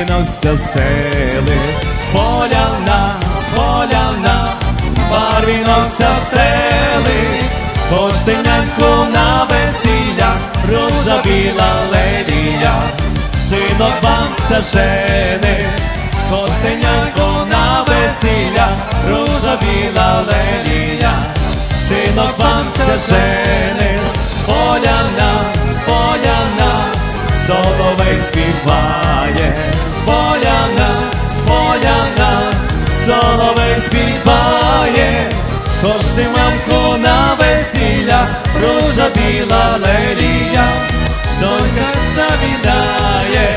барвінок сели, поляна, поляна, барвінок сели, Костенянку на весілля, рожа біла лелія, синок бався жени, Костенянку на весілля, рожа біла лелія, синок бався жени, поляна, поляна, соловей співає, поляна, поляна, соловей співає, кожний мамку на весілля, ружа біла лелія, донька завідає,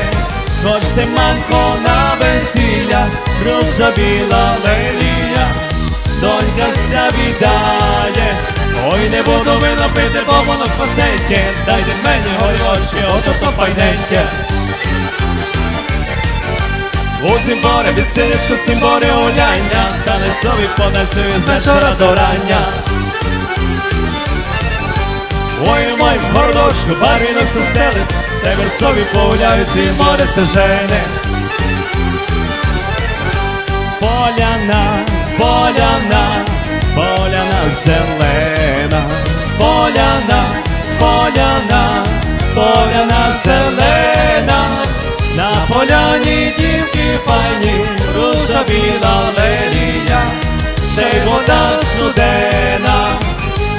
кожний мамку на весілля, ружа біла лелія, донька ся віддає. Ой, не буду вино пити, бо воно квасеньке, дайте мені горілочки, ото то файненьке. У Зімборе, весілечко, Сімборе, гуляння, та не собі понесують з вечора до рання. Ой, мой мордочку, барвінок се селить, тебе собі погуляють, і море се жене. Поляна, поляна, поляна зелена, поляна, поляна, поляна зелена, на поляні дівки пані руза біла лелія, ще й вода студена,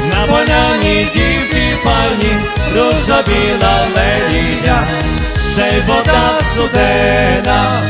на поляні дівки пані руза біла лелія, ще й вода студена.